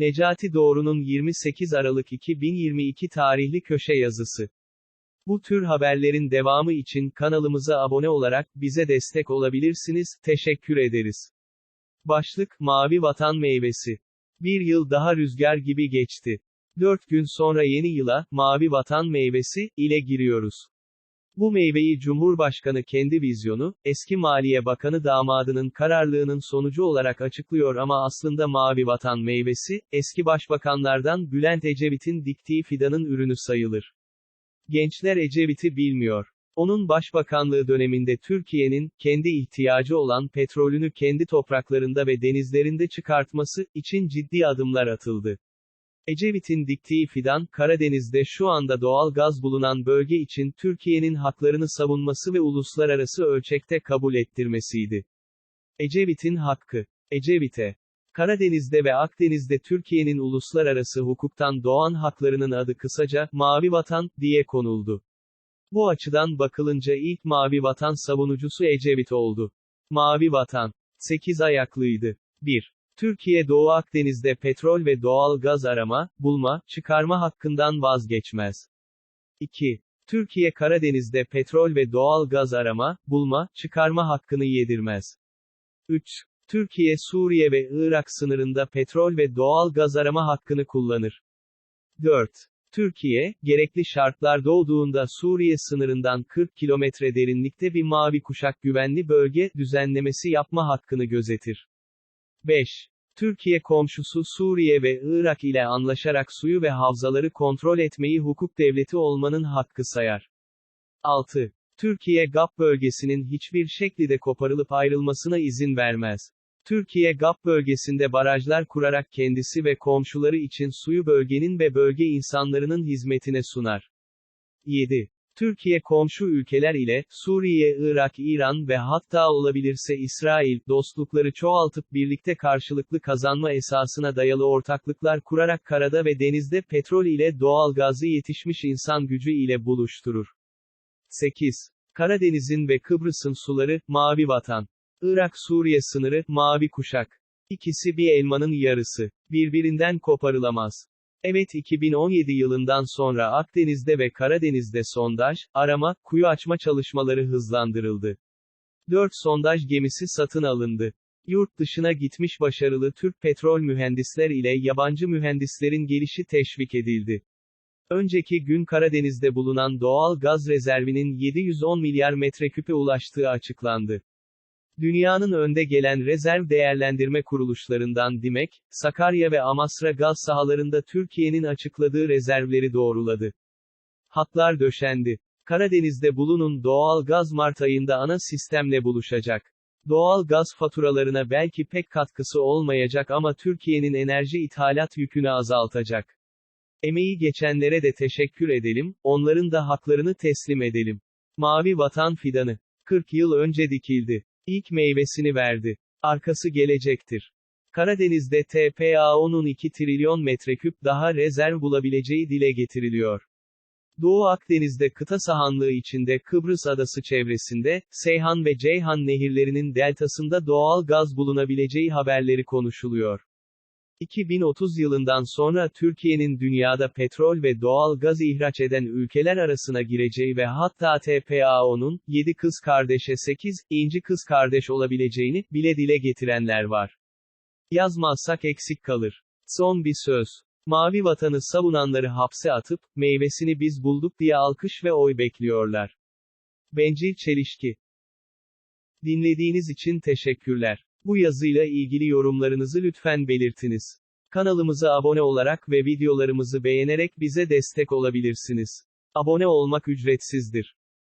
Necati Doğru'nun 28 Aralık 2022 tarihli köşe yazısı. Bu tür haberlerin devamı için kanalımıza abone olarak bize destek olabilirsiniz. Teşekkür ederiz. Başlık Mavi Vatan Meyvesi. Bir yıl daha rüzgar gibi geçti. Dört gün sonra yeni yıla, Mavi Vatan Meyvesi, ile giriyoruz. Bu meyveyi Cumhurbaşkanı kendi vizyonu, eski Maliye Bakanı damadının kararlılığının sonucu olarak açıklıyor ama aslında Mavi Vatan meyvesi, eski başbakanlardan Bülent Ecevit'in diktiği fidanın ürünü sayılır. Gençler Ecevit'i bilmiyor. Onun başbakanlığı döneminde Türkiye'nin, kendi ihtiyacı olan petrolünü kendi topraklarında ve denizlerinde çıkartması, için ciddi adımlar atıldı. Ecevit'in diktiği fidan, Karadeniz'de şu anda doğal gaz bulunan bölge için Türkiye'nin haklarını savunması ve uluslararası ölçekte kabul ettirmesiydi. Ecevit'in hakkı. Ecevit'e. Karadeniz'de ve Akdeniz'de Türkiye'nin uluslararası hukuktan doğan haklarının adı kısaca, Mavi Vatan, diye konuldu. Bu açıdan bakılınca ilk Mavi Vatan savunucusu Ecevit oldu. Mavi Vatan. 8 ayaklıydı. 1. Türkiye Doğu Akdeniz'de petrol ve doğal gaz arama, bulma, çıkarma hakkından vazgeçmez. 2. Türkiye Karadeniz'de petrol ve doğal gaz arama, bulma, çıkarma hakkını yedirmez. 3. Türkiye Suriye ve Irak sınırında petrol ve doğal gaz arama hakkını kullanır. 4. Türkiye, gerekli şartlar doğduğunda Suriye sınırından 40 kilometre derinlikte bir mavi kuşak güvenli bölge düzenlemesi yapma hakkını gözetir. 5. Türkiye komşusu Suriye ve Irak ile anlaşarak suyu ve havzaları kontrol etmeyi hukuk devleti olmanın hakkı sayar. 6. Türkiye GAP bölgesinin hiçbir şekilde koparılıp ayrılmasına izin vermez. Türkiye GAP bölgesinde barajlar kurarak kendisi ve komşuları için suyu bölgenin ve bölge insanlarının hizmetine sunar. 7. Türkiye komşu ülkeler ile, Suriye, Irak, İran ve hatta olabilirse İsrail, dostlukları çoğaltıp birlikte karşılıklı kazanma esasına dayalı ortaklıklar kurarak karada ve denizde petrol ile doğal gazı yetişmiş insan gücü ile buluşturur. 8. Karadeniz'in ve Kıbrıs'ın suları, Mavi Vatan. Irak-Suriye sınırı, Mavi Kuşak. İkisi bir elmanın yarısı. Birbirinden koparılamaz. Evet 2017 yılından sonra Akdeniz'de ve Karadeniz'de sondaj, arama, kuyu açma çalışmaları hızlandırıldı. 4 sondaj gemisi satın alındı. Yurt dışına gitmiş başarılı Türk petrol mühendisler ile yabancı mühendislerin gelişi teşvik edildi. Önceki gün Karadeniz'de bulunan doğal gaz rezervinin 710 milyar metreküpe ulaştığı açıklandı. Dünyanın önde gelen rezerv değerlendirme kuruluşlarından DİMEK, Sakarya ve Amasra gaz sahalarında Türkiye'nin açıkladığı rezervleri doğruladı. Hatlar döşendi. Karadeniz'de bulunun doğal gaz Mart ayında ana sistemle buluşacak. Doğal gaz faturalarına belki pek katkısı olmayacak ama Türkiye'nin enerji ithalat yükünü azaltacak. Emeği geçenlere de teşekkür edelim, onların da haklarını teslim edelim. Mavi Vatan Fidanı. 40 yıl önce dikildi. İlk meyvesini verdi. Arkası gelecektir. Karadeniz'de TPAO'nun 2 trilyon metreküp daha rezerv bulabileceği dile getiriliyor. Doğu Akdeniz'de kıta sahanlığı içinde Kıbrıs adası çevresinde, Seyhan ve Ceyhan nehirlerinin deltasında doğal gaz bulunabileceği haberleri konuşuluyor. 2030 yılından sonra Türkiye'nin dünyada petrol ve doğal gaz ihraç eden ülkeler arasına gireceği ve hatta TPAO'nun, 7 kız kardeşe 8, inci kız kardeş olabileceğini, bile dile getirenler var. Yazmazsak eksik kalır. Son bir söz. Mavi vatanı savunanları hapse atıp, meyvesini biz bulduk diye alkış ve oy bekliyorlar. Bencil Çelişki. Dinlediğiniz için teşekkürler. Bu yazıyla ilgili yorumlarınızı lütfen belirtiniz. Kanalımıza abone olarak ve videolarımızı beğenerek bize destek olabilirsiniz. Abone olmak ücretsizdir.